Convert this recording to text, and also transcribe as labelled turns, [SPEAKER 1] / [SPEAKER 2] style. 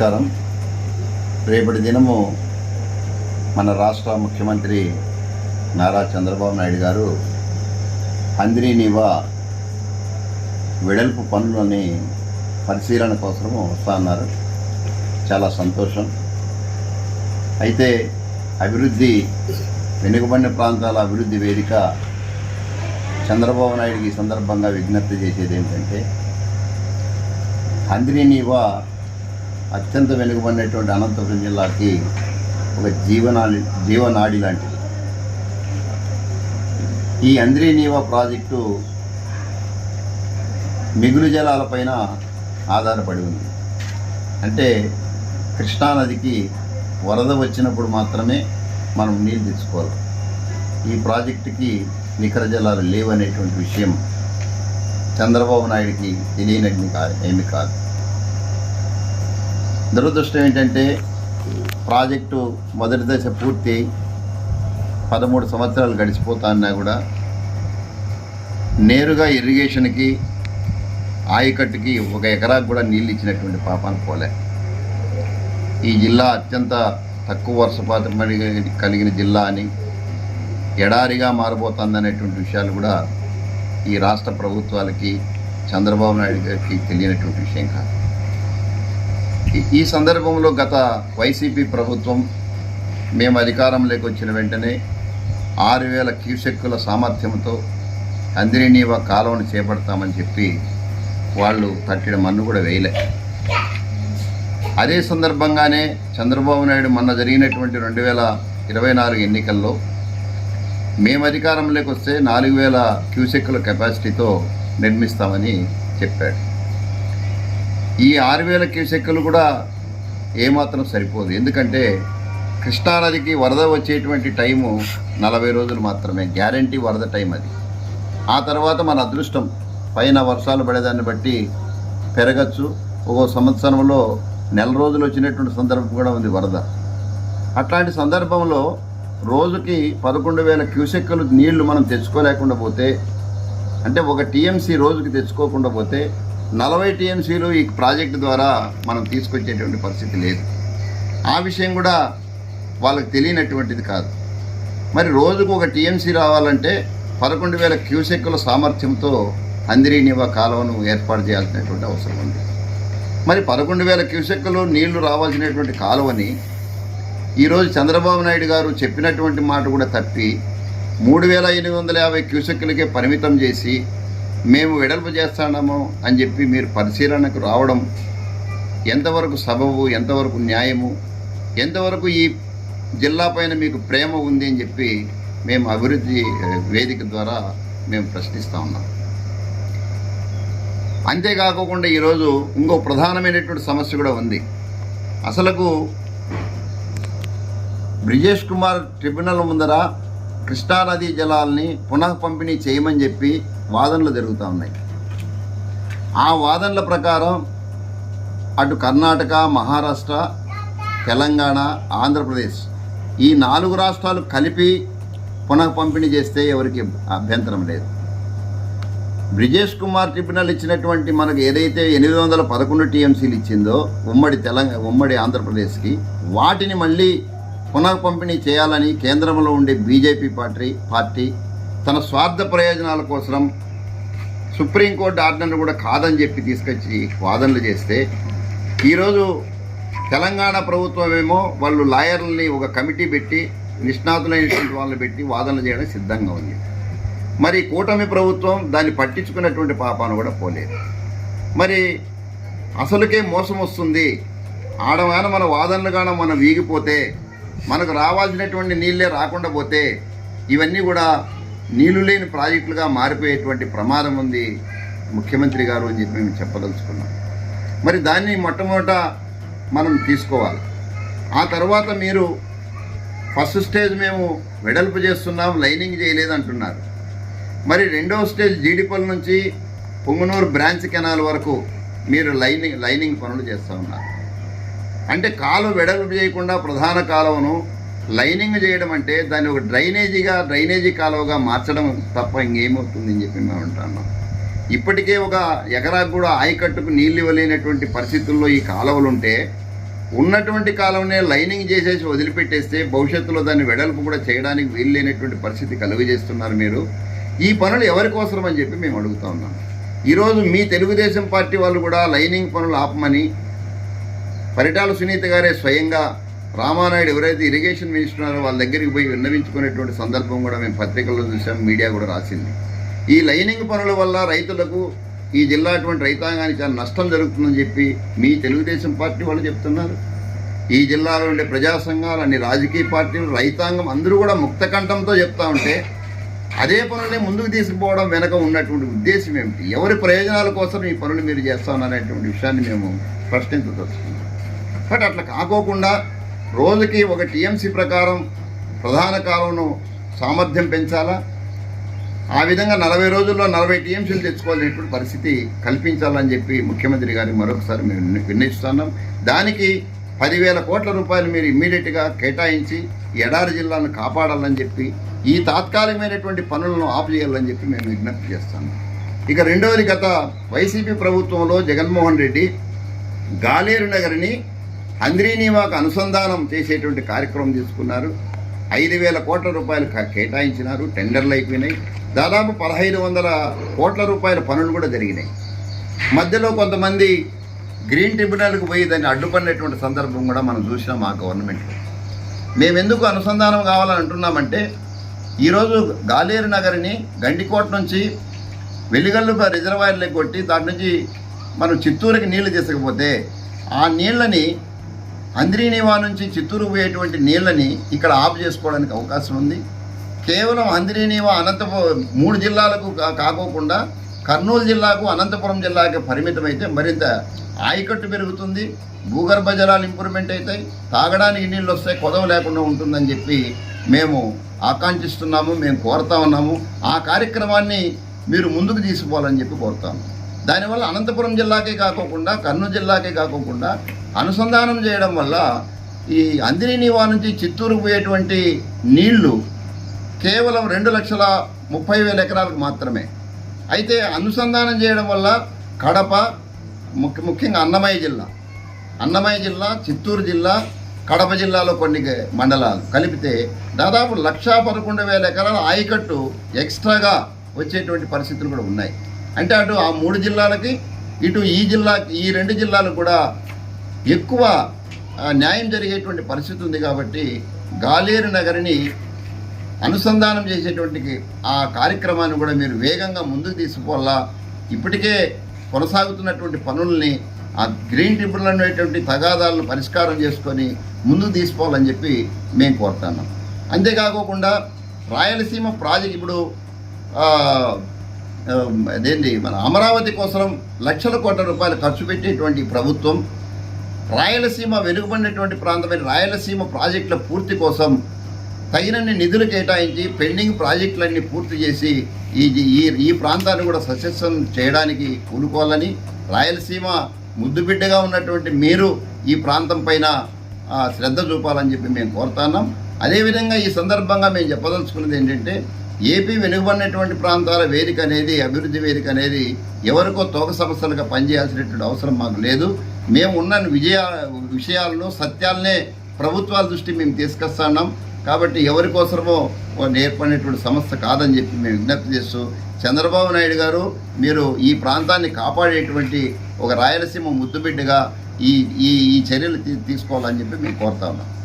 [SPEAKER 1] నమస్కారం. రేపటి దినము మన రాష్ట్ర ముఖ్యమంత్రి నారా చంద్రబాబు నాయుడు గారు అంద్రీనివా వెడల్పు పనులని పరిశీలన కోసము వస్తా అన్నారు. చాలా సంతోషం. అయితే అభివృద్ధి వెనుకబడిన ప్రాంతాల అభివృద్ధి వేదిక చంద్రబాబు నాయుడికి ఈ సందర్భంగా విజ్ఞప్తి చేసేది ఏంటంటే అంద్రీనీవా అత్యంత వెనుకబడినటువంటి అనంతపురం జిల్లాకి ఒక జీవనాడి జీవనాడి లాంటిది. ఈ అంద్రీనీవ ప్రాజెక్టు మిగులు జలాలపైన ఆధారపడి ఉంది. అంటే కృష్ణానదికి వరద వచ్చినప్పుడు మాత్రమే మనం నీళ్ళు తెచ్చుకోవాలి. ఈ ప్రాజెక్టుకి నికర జలాలు లేవనేటువంటి విషయం చంద్రబాబు నాయుడికి తెలియనగ్ని కాదు ఏమి కాదు. దురదృష్టం ఏంటంటే ప్రాజెక్టు మొదటి దశ పూర్తి పదమూడు సంవత్సరాలు గడిచిపోతాన్నా కూడా నేరుగా ఇరిగేషన్కి ఆయకట్టుకి ఒక ఎకరాకు కూడా నీళ్ళు ఇచ్చినటువంటి పాపాన్ని పోలే. ఈ జిల్లా అత్యంత తక్కువ వర్షపాతం కలిగిన జిల్లా అని ఎడారిగా మారబోతుందనేటువంటి విషయాలు కూడా ఈ రాష్ట్ర ప్రభుత్వాలకి చంద్రబాబు నాయుడు గారికి తెలియనటువంటి విషయం కాదు. ఈ- సందర్భంలో గత వైసీపీ ప్రభుత్వం మేము అధికారంలోకి వచ్చిన వెంటనే ఆరు వేల క్యూసెక్కుల సామర్థ్యంతో అందిరినీవ కాలువను చేపడతామని చెప్పి వాళ్ళు తట్టిన మన్ను కూడా వేయలే. అదే సందర్భంగానే చంద్రబాబు నాయుడు మొన్న జరిగినటువంటి రెండు వేల ఇరవై నాలుగు ఎన్నికల్లో మేము అధికారంలోకి వస్తే నాలుగు వేల క్యూసెక్కుల కెపాసిటీతో నిర్మిస్తామని చెప్పాడు. ఈ ఆరు వేల క్యూసెక్కులు కూడా ఏమాత్రం సరిపోదు. ఎందుకంటే కృష్ణానదికి వరద వచ్చేటువంటి టైము నలభై రోజులు మాత్రమే. గ్యారంటీ వరద టైం అది. ఆ తర్వాత మన అదృష్టం పైన వర్షాలు పడేదాన్ని బట్టి పెరగచ్చు. ఒక్కో సంవత్సరంలో నెల రోజులు వచ్చినటువంటి సందర్భం కూడా ఉంది వరద. అట్లాంటి సందర్భంలో రోజుకి పదకొండు వేల క్యూసెక్కులు నీళ్ళు మనం తెచ్చుకోలేకుండా పోతే అంటే ఒక టీఎంసీ రోజుకి తెచ్చుకోకుండా పోతే నలభై టీఎంసీలు ఈ ప్రాజెక్టు ద్వారా మనం తీసుకొచ్చేటువంటి పరిస్థితి లేదు. ఆ విషయం కూడా వాళ్ళకి తెలియనటువంటిది కాదు. మరి రోజుకు ఒక టీఎంసీ రావాలంటే పదకొండు వేల క్యూసెక్కుల సామర్థ్యంతో అందిరీనివా కాలువను ఏర్పాటు చేయాల్సినటువంటి అవసరం ఉంది. మరి పదకొండు వేల క్యూసెక్కులు నీళ్ళు రావాల్సినటువంటి కాలువని ఈరోజు చంద్రబాబు నాయుడు గారు చెప్పినటువంటి మాట కూడా తప్పి మూడు వేల ఎనిమిది వందల యాభై క్యూసెక్కులకే పరిమితం చేసి మేము వెడల్పు చేస్తాము అని చెప్పి మీరు పరిశీలనకు రావడం ఎంతవరకు సబబు ఎంతవరకు న్యాయము ఎంతవరకు ఈ జిల్లా పైన మీకు ప్రేమ ఉంది అని చెప్పి మేము అభివృద్ధి వేదిక ద్వారా మేము ప్రశ్నిస్తూ ఉన్నాం. అంతేకాకుండా ఈరోజు ఇంకో ప్రధానమైనటువంటి సమస్య కూడా ఉంది. అసలుకు బ్రిజేష్ కుమార్ ట్రిబ్యునల్ ముందర కృష్ణానదీ జలాల్ని పునః పంపిణీ చేయమని చెప్పి వాదనలు జరుగుతూ ఉన్నాయి. ఆ వాదనల ప్రకారం అటు కర్ణాటక మహారాష్ట్ర తెలంగాణ ఆంధ్రప్రదేశ్ ఈ నాలుగు రాష్ట్రాలు కలిపి పునః పంపిణీ చేస్తే ఎవరికి అభ్యంతరం లేదు. బ్రిజేష్ కుమార్ ట్రిబ్యునల్ ఇచ్చినటువంటి మనకు ఏదైతే ఎనిమిది వందల పదకొండు టీఎంసీలు ఇచ్చిందో ఉమ్మడి తెలంగాణ ఉమ్మడి ఆంధ్రప్రదేశ్కి వాటిని మళ్ళీ పునః పంపిణీ చేయాలని కేంద్రంలో ఉండే బీజేపీ పార్టీ పార్టీ తన స్వార్థ ప్రయోజనాల కోసం సుప్రీంకోర్టు ఆర్డర్ను కూడా కాదని చెప్పి తీసుకొచ్చి వాదనలు చేస్తే ఈరోజు తెలంగాణ ప్రభుత్వం ఏమో వాళ్ళు లాయర్లని ఒక కమిటీ పెట్టి నిష్ణాతులైనటువంటి వాళ్ళని పెట్టి వాదనలు చేయడం సిద్ధంగా ఉంది. మరి కూటమి ప్రభుత్వం దాన్ని పట్టించుకున్నటువంటి పాపాను కూడా పోలేదు. మరి అసలుకే మోసం వస్తుంది. ఆడగాన మన వాదనలు కాన మనం వీగిపోతే మనకు రావాల్సినటువంటి నీళ్ళే రాకుండా పోతే ఇవన్నీ కూడా నీళ్ళు లేని ప్రాజెక్టులుగా మారిపోయేటువంటి ప్రమాదం ఉంది ముఖ్యమంత్రి గారు అని చెప్పి మేము చెప్పదలుచుకున్నాం. మరి దాన్ని మొట్టమొదట మనం తీసుకోవాలి. ఆ తర్వాత మీరు ఫస్ట్ స్టేజ్ మేము వెడల్పు చేస్తున్నాం లైనింగ్ చేయలేదు అంటున్నారు మరి రెండవ స్టేజ్ జీడిపల్లి నుంచి పొంగునూరు బ్రాంచ్ కెనాల్ వరకు మీరు లైనింగ్ లైనింగ్ పనులు చేస్తూ ఉన్నారు. అంటే కాలువ వెడల్పు చేయకుండా ప్రధాన కాలువను లైనింగ్ చేయడం అంటే దాన్ని ఒక డ్రైనేజీగా డ్రైనేజీ కాలువగా మార్చడం తప్ప ఇంకేమవుతుంది అని చెప్పి మేము అంటున్నాం ఇప్పటికే ఒక ఎకరాకు కూడా ఆయకట్టుకు నీళ్ళు ఇవ్వలేనటువంటి పరిస్థితుల్లో ఈ కాలువలు ఉంటే ఉన్నటువంటి కాలంనే లైనింగ్ చేసేసి వదిలిపెట్టేస్తే భవిష్యత్తులో దాన్ని వెడల్పు కూడా చేయడానికి వీలు లేనటువంటి పరిస్థితి కలుగజేస్తున్నారు మీరు. ఈ పనులు ఎవరి కోసరం అని చెప్పి మేము అడుగుతా ఉన్నాం. ఈరోజు మీ తెలుగుదేశం పార్టీ వాళ్ళు కూడా లైనింగ్ పనులు ఆపమని పరిటాల సునీత గారే స్వయంగా రామానాయుడు ఎవరైతే ఇరిగేషన్ మినిస్టర్ ఉన్నారో వాళ్ళ దగ్గరికి పోయి విన్నవించుకునేటువంటి సందర్భం కూడా మేము పత్రికల్లో చూసాం మీడియా కూడా రాసింది. ఈ లైనింగ్ పనుల వల్ల రైతులకు ఈ జిల్లా అటువంటి రైతాంగానికి చాలా నష్టం జరుగుతుందని చెప్పి మీ తెలుగుదేశం పార్టీ వాళ్ళు చెప్తున్నారు. ఈ జిల్లాలో ఉండే ప్రజా సంఘాలు అన్ని రాజకీయ పార్టీలు రైతాంగం అందరూ కూడా ముక్తకంఠంతో చెప్తా ఉంటే అదే పనుల్ని ముందుకు తీసుకుపోవడం వెనక ఉన్నటువంటి ఉద్దేశం ఏమిటి? ఎవరి ప్రయోజనాల కోసం ఈ పనులు మీరు చేస్తా ఉన్నారనేటువంటి విషయాన్ని మేము ప్రశ్నించదలుచుకున్నాం. బట్ అట్లా కాకోకుండా రోజుకి ఒక టీఎంసీ ప్రకారం ప్రధాన కాలంను సామర్థ్యం పెంచాలా? ఆ విధంగా నలభై రోజుల్లో నలభై టీఎంసీలు తెచ్చుకోవాలనేటువంటి పరిస్థితి కల్పించాలని చెప్పి ముఖ్యమంత్రి గారి మరొకసారి మేము విన్న- విన్నవిస్తున్నాం. దానికి పదివేల కోట్ల రూపాయలు మీరు ఇమ్మీడియట్గా కేటాయించి ఎడారి జిల్లాను కాపాడాలని చెప్పి ఈ తాత్కాలికమైనటువంటి పనులను ఆపు చేయాలని చెప్పి మేము విజ్ఞప్తి చేస్తాము ఇక రెండవది గత వైసీపీ ప్రభుత్వంలో జగన్మోహన్ రెడ్డి గాలేరు నగరిని హంద్రీనీవాకు అనుసంధానం చేసేటువంటి కార్యక్రమం తీసుకున్నారు. ఐదు వేల కోట్ల రూపాయలు కేటాయించినారు. టెండర్లు అయిపోయినాయి. దాదాపు పదహైదు వందల కోట్ల రూపాయల పనులు కూడా జరిగినాయి. మధ్యలో కొంతమంది గ్రీన్ ట్రిబ్యునల్కి పోయి దాన్ని అడ్డుపడినటువంటి సందర్భం కూడా మనం చూసినాం ఆ గవర్నమెంట్లో. మేము ఎందుకు అనుసంధానం కావాలని అంటున్నామంటే ఈరోజు గాలేరు నగరిని గండికోట నుంచి వెలిగల్లు రిజర్వాయర్లు కొట్టి దాని నుంచి మనం చిత్తూరుకి నీళ్ళు తీసుకపోతే ఆ నీళ్ళని అంద్రీనివా నుంచి చిత్తూరు పోయేటువంటి నీళ్ళని ఇక్కడ ఆఫ్ చేసుకోవడానికి అవకాశం ఉంది. కేవలం అంద్రీనివా అనంతపురం మూడు జిల్లాలకు కా- కాకోకుండా కర్నూలు జిల్లాకు అనంతపురం జిల్లాకి పరిమితమైతే మరింత ఆయకట్టు పెరుగుతుంది. భూగర్భ జలాలు ఇంప్రూవ్మెంట్ అవుతాయి. తాగడానికి నీళ్ళు వస్తాయి కొదవ లేకుండా ఉంటుందని చెప్పి మేము ఆకాంక్షిస్తున్నాము మేము కోరుతా ఉన్నాము. ఆ కార్యక్రమాన్ని మీరు ముందుకు తీసుకోవాలని చెప్పి కోరుతాము దానివల్ల అనంతపురం జిల్లాకే కాకోకుండా కర్నూలు జిల్లాకే కాకోకుండా అనుసంధానం చేయడం వల్ల ఈ అందిరినీవా నుంచి చిత్తూరుకు పోయేటువంటి నీళ్ళు కేవలం రెండు లక్షల ముప్పై వేల ఎకరాలకు మాత్రమే. అయితే అనుసంధానం చేయడం వల్ల కడప ముఖ్య ముఖ్యంగా అన్నమయ్య జిల్లా అన్నమయ్య జిల్లా చిత్తూరు జిల్లా కడప జిల్లాలో కొన్ని మండలాలు కలిపితే దాదాపు లక్షా పదకొండు వేల ఎకరాల ఆయకట్టు ఎక్స్ట్రాగా వచ్చేటువంటి పరిస్థితులు కూడా ఉన్నాయి. అంటే అటు ఆ మూడు జిల్లాలకి ఇటు ఈ జిల్లా ఈ రెండు జిల్లాలు కూడా ఎక్కువ న్యాయం జరిగేటువంటి పరిస్థితి ఉంది కాబట్టి గాలేరు నగరిని అనుసంధానం చేసేటువంటి ఆ కార్యక్రమాన్ని కూడా మీరు వేగంగా ముందుకు తీసుకుపోవాలా? ఇప్పటికే కొనసాగుతున్నటువంటి పనుల్ని ఆ గ్రీన్ ట్రిబ్యునల్ అనేటువంటి తగాదాలను పరిష్కారం చేసుకొని ముందుకు తీసుకోవాలని చెప్పి మేము కోరుతున్నాం. అంతేకాకోకుండా రాయలసీమ ప్రాజెక్ట్ ఇప్పుడు అదేంటి మన అమరావతి కోసం లక్షల కోట్ల రూపాయలు ఖర్చు పెట్టేటువంటి ప్రభుత్వం రాయలసీమ వెనుకబడినటువంటి ప్రాంతమైన రాయలసీమ ప్రాజెక్టుల పూర్తి కోసం తగినన్ని నిధులు కేటాయించి పెండింగ్ ప్రాజెక్టులన్నీ పూర్తి చేసి ఈ ఈ ఈ ప్రాంతాన్ని కూడా సస్యస్సం చేయడానికి కూడుకోవాలని రాయలసీమ ముద్దుబిడ్డగా ఉన్నటువంటి మీరు ఈ ప్రాంతం పైన శ్రద్ధ చూపాలని చెప్పి మేము కోరుతున్నాం అదేవిధంగా ఈ సందర్భంగా మేము చెప్పదలుచుకున్నది ఏంటంటే ఏపీ వెనుకబడినటువంటి ప్రాంతాల వేదిక అనేది అభివృద్ధి వేదిక అనేది ఎవరికో తోక సమస్యలుగా పనిచేయాల్సినటువంటి అవసరం మాకు లేదు. మేము ఉన్న విజయ విషయాలను సత్యాలనే ప్రభుత్వాల దృష్టి మేము తీసుకొస్తున్నాం కాబట్టి ఎవరి కోసమో ఏర్పడినటువంటి సమస్య కాదని చెప్పి మేము విజ్ఞప్తి చేస్తూ చంద్రబాబు నాయుడు గారు మీరు ఈ ప్రాంతాన్ని కాపాడేటువంటి ఒక రాయలసీమ ముద్దుబిడ్డగా ఈ ఈ చర్యలు తీసుకోవాలని చెప్పి మేము కోరుతా ఉన్నాం.